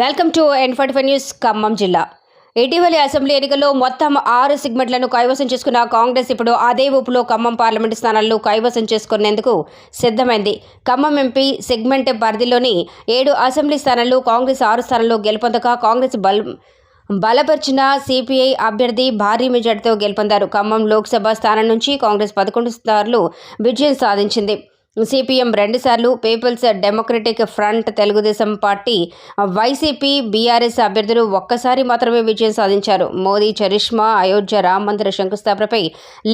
Welcome to N forty five news Khammam జిల్లా. ఇటీవలి assembly ఎన్నికల్లో మొత్తం ఆరు సిగ్మెంట్లను కైవసం చేసుకున్న కాంగ్రెస్ ఇప్పుడు అదే ఊపులో ఖమ్మం పార్లమెంటు స్థానాలను కైవసం చేసుకునేందుకు సిద్ధమైంది. ఖమ్మం ఎంపీ సెగ్మెంట్ పరిధిలోని ఏడు అసెంబ్లీ స్థానాల్లో కాంగ్రెస్ ఆరు స్థానాల్లో గెలుపొందక కాంగ్రెస్ బల్ బలపరిచిన సిపిఐ అభ్యర్థి భారీ మెజార్టీతో గెలుపొందారు. ఖమ్మం లోక్సభ స్థానం నుంచి కాంగ్రెస్ పదకొండు సార్లు విజయం సాధించింది. సిపిఎం రెండుసార్లు people's democratic front Telugu Desam party YCP BRS అభ్యర్థులు ఒక్కసారి మాత్రమే విజయం సాధించారు. మోదీ చరిష్మా అయోధ్య రామ మందిర శంకుస్థాపనపై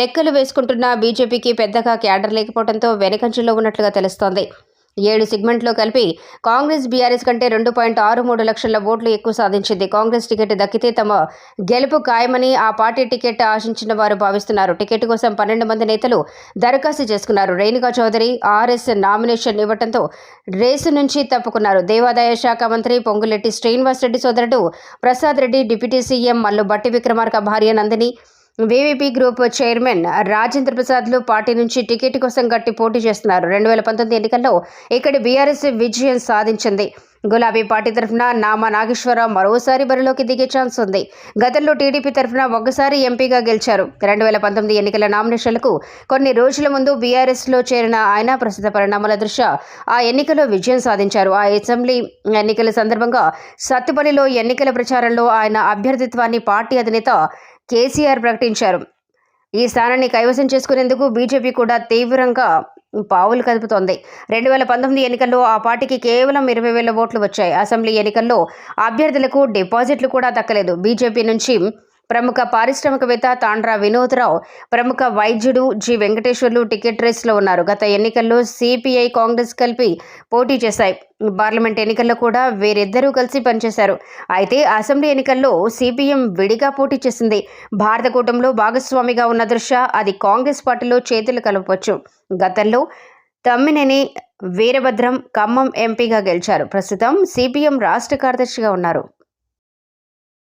లెక్కలు వేసుకుంటున్న బీజేపీకి పెద్దగా క్యాడర్ లేకపోవడంతో వెనకంచెలో ఉన్నట్లుగా తెలుస్తోంది. ఏడు సెగ్మెంట్లో కలిపి కాంగ్రెస్ బీఆర్ఎస్ కంటే రెండు పాయింట్ ఆరు మూడు లక్షల ఓట్లు ఎక్కువ సాధించింది. కాంగ్రెస్ టికెట్ దక్కితే తమ గెలుపు ఖాయమని ఆ పార్టీ టికెట్ ఆశించిన వారు భావిస్తున్నారు. టికెట్ కోసం పన్నెండు మంది నేతలు దరఖాస్తు చేసుకున్నారు. రేణుకా చౌదరి ఆర్ఎస్ నామినేషన్ ఇవ్వడంతో రేసు నుంచి తప్పుకున్నారు. దేవాదాయ శాఖ మంత్రి పొంగులెట్టి శ్రీనివాసరెడ్డి సోదరుడు ప్రసాద్ రెడ్డి డిప్యూటీ సీఎం మల్లు బట్టి విక్రమార్క భార్య Nandini VVP group chairman Rajendra ప్రసాద్లు party నుంచి టికెట్ కోసం గట్టి పోటీ చేస్తున్నారు. రెండు వేల పంతొమ్మిది ఎన్నికల్లో ఇక్కడ బీఆర్ఎస్ విజయం సాధించింది. గులాబీ పార్టీ తరఫున నామా నాగేశ్వరరావు మరోసారి బరిలోకి దిగే ఛాన్స్ ఉంది. గతంలో టీడీపీ తరఫున ఒకసారి ఎంపీగా గెలిచారు. రెండు వేల పంతొమ్మిది ఎన్నికల నామినేషన్లకు కొన్ని రోజుల ముందు బీఆర్ఎస్లో చేరిన ఆయన ప్రస్తుత పరిణామాల దృష్ట్యా ఆ ఎన్నికల్లో విజయం సాధించారు. ఆ అసెంబ్లీ ఎన్నికల సందర్భంగా సత్తుపల్లిలో ఎన్నికల ప్రచారంలో ఆయన అభ్యర్థిత్వాన్ని పార్టీ అధినేత కేసీఆర్ ప్రకటించారు. ఈ స్థానాన్ని కైవసం చేసుకునేందుకు బీజేపీ కూడా తీవ్రంగా పావులు కదుపుతోంది. రెండు వేల పంతొమ్మిది ఎన్నికల్లో ఆ పార్టీకి కేవలం ఇరవై వేల ఓట్లు వచ్చాయి. అసెంబ్లీ ఎన్నికల్లో అభ్యర్థులకు డిపాజిట్లు కూడా దక్కలేదు. బీజేపీ నుంచి ప్రముఖ పారిశ్రామికవేత్త తాండ్రా వినోద్రావు ప్రముఖ వైద్యుడు జి. వెంకటేశ్వర్లు టికెట్ రేస్లో ఉన్నారు. గత ఎన్నికల్లో సిపిఐ కాంగ్రెస్ కలిపి పోటీ చేశాయి. పార్లమెంట్ ఎన్నికల్లో కూడా వీరిద్దరూ కలిసి పనిచేశారు. అయితే అసెంబ్లీ ఎన్నికల్లో సిపిఎం విడిగా పోటీ చేసింది. భారత కూటమిలో భాగస్వామిగా ఉన్న దృష్ట్యా అది కాంగ్రెస్ పార్టీలో చేతులు కలపవచ్చు. గతంలో తమ్మినేని వీరభద్రం ఖమ్మం ఎంపీగా గెలిచారు. ప్రస్తుతం సిపిఎం రాష్ట్ర కార్యదర్శిగా ఉన్నారు.